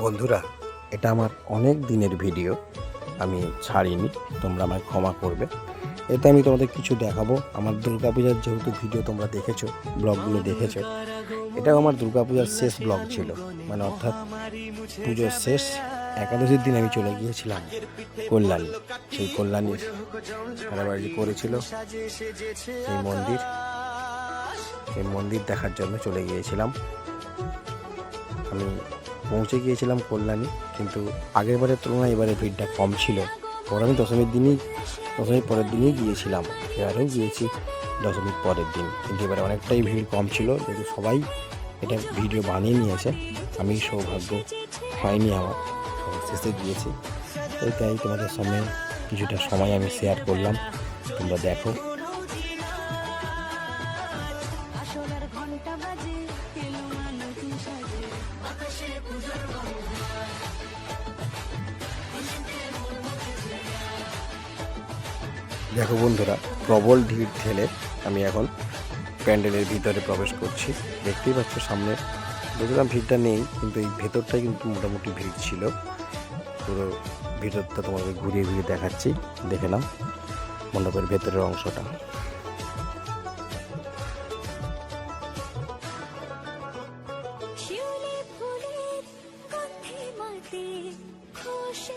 বন্ধুরা, এটা আমার অনেক দিনের ভিডিও, আমি ছাড়িনি, তোমরা আমায় ক্ষমা করবে। এতে আমি তোমাদের কিছু দেখাবো। আমার দুর্গাপূজার যেহেতু ভিডিও তোমরা দেখেছ, ব্লগগুলো দেখেছ, এটাও আমার দুর্গাপূজার শেষ ব্লগ ছিল। মানে অর্থাৎ পুজোর শেষ একাদশীর দিন আমি চলে গিয়েছিলাম কল্যাণী। সেই কল্যাণীর কারাবাড়ি করেছিল সেই মন্দির। সেই মন্দির দেখার জন্য চলে গিয়েছিলাম। আমি পৌঁছে গিয়েছিলাম কল্যাণী, কিন্তু আগের বারের তুলনায় এবারে ভিড়টা কম ছিল। পর আমি দশমীর দিনই, দশমীর পরের দিনই গিয়েছিলাম। এবারেও গিয়েছি দশমীর পরের দিন। কিন্তু এবারে অনেকটাই ভিড় কম ছিল, যেহেতু সবাই এটা ভিডিও বানিয়ে নিয়েছে। আমি সৌভাগ্য হয়নি আমার শেষে গিয়েছি। তাই তোমাদের সামনে কিছুটা সময় আমি শেয়ার করলাম। তোমরা দেখো। দেখো বন্ধুরা, প্রবল ভিড় ঠেলে আমি এখন প্যান্ডেলের ভিতরে প্রবেশ করছি। দেখতেই পাচ্ছ সামনে দেখলাম ভিড়টা নেই, কিন্তু এই ভেতরটাই কিন্তু মোটামুটি ভিড় ছিল। পুরো ভিতরটা তোমাদের ঘুরিয়ে ঘুরিয়ে দেখাচ্ছি, দেখে নাও মণ্ডপের ভেতরের অংশটা। খুশি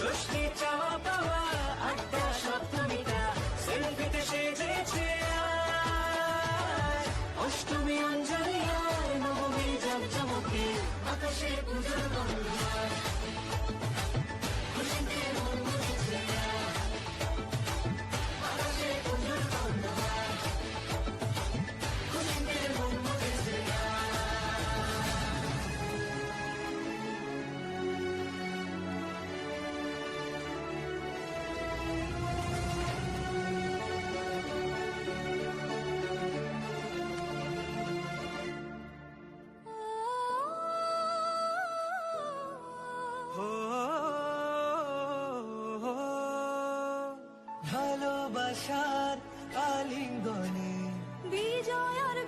Just need আলিঙ্গনে বিজয় আর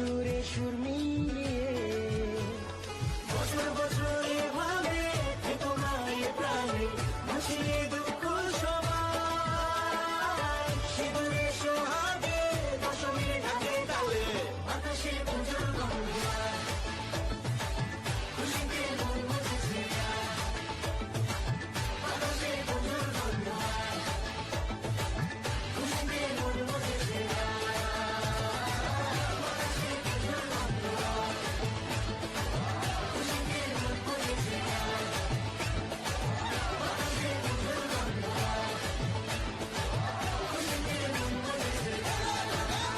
shoot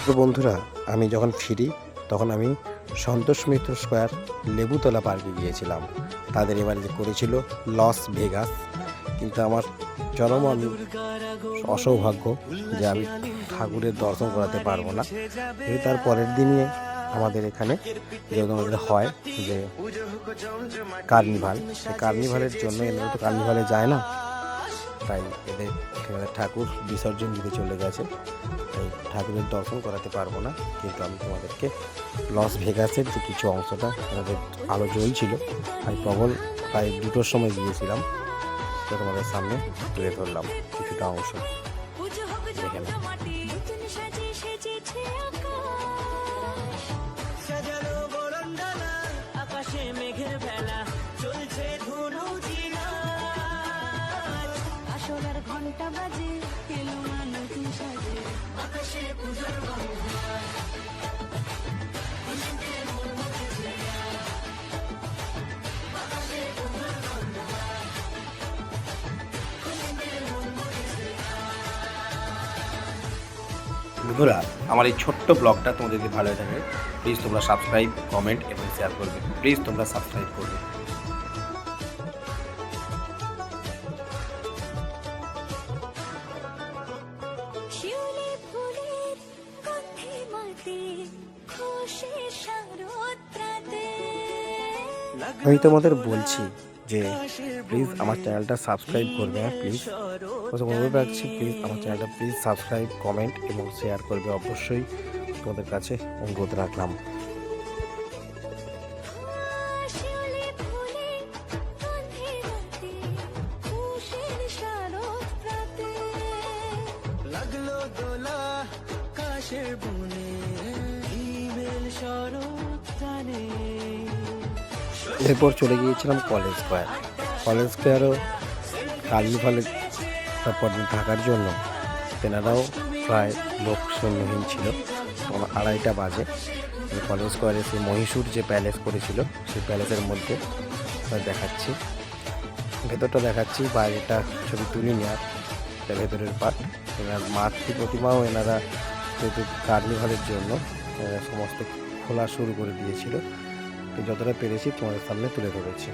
তো বন্ধুরা, আমি যখন ফিরি, তখন আমি সন্তোষ মিত্র স্কোয়ার লেবুতলা পার্কে গিয়েছিলাম। তাদের এবারে যে করেছিল লস ভেগাস, কিন্তু আমার চরম অসৌভাগ্য যে আমি ঠাকুরের দর্শন করাতে পারব না। তার পরের দিনই আমাদের এখানে যেহেতু আমাদের হয় যে কার্নিভাল, সেই কার্নিভালের জন্য এনারা তো কার্নিভালে যায় না। তাই এদের এখানে ঠাকুর বিসর্জন দিতে চলে গেছে। তাই ঠাকুরের দর্শন করাতে পারব না কিন্তু আমি তোমাদেরকে লস ভেগাসের যে কিছু অংশটা আমাদের আলো জ্বলছিল। আমি প্রবল প্রায় দুটোর সময় গিয়েছিলাম সেটা তোমাদের সামনে তুলে ধরলাম। কিছুটা অংশ। দেখে ঘণ্টা বাজে, এলো সাজে। আকাশে বন্ধুরা, আমার এই ছোট্ট ব্লগটা তোমাদের যদি ভালো লাগে প্লিজ তোমরা সাবস্ক্রাইব কমেন্ট এবং শেয়ার করবে। প্লিজ তোমরা সাবস্ক্রাইব করবে। আমি তোমাদের বলছি যে প্লিজ আমার চ্যানেলটা সাবস্ক্রাইব করবে হ্যাঁ প্লিজ অনুরোধ রাখছি প্লিজ আমার চ্যানেলটা প্লিজ সাবস্ক্রাইব কমেন্ট এবং শেয়ার করবে। অবশ্যই তোমাদের কাছে অনুরোধ রাখলাম। এরপর চলে গিয়েছিলাম কলেজ স্কোয়ার। কলেজ স্কোয়ারও কার্নিভালের তারপর থাকার জন্য তেনারাও প্রায় লোক শূন্যহীন ছিল। আড়াইটা বাজে। কলেজ স্কোয়ারে সেই মহীশূর যে প্যালেস করেছিল, সেই প্যালেসের মধ্যে দেখাচ্ছি। ভেতরটা দেখাচ্ছি, বাইরেটা ছবি তুলিনি আর। এটা ভেতরের পার্ট এনার মাতৃ প্রতিমাও এনারা যেহেতু কার্নিভালের জন্য সমস্ত খোলা শুরু করে দিয়েছিল। যতটা পেরেছি তোমাদের সামনে তুলে ধরেছি।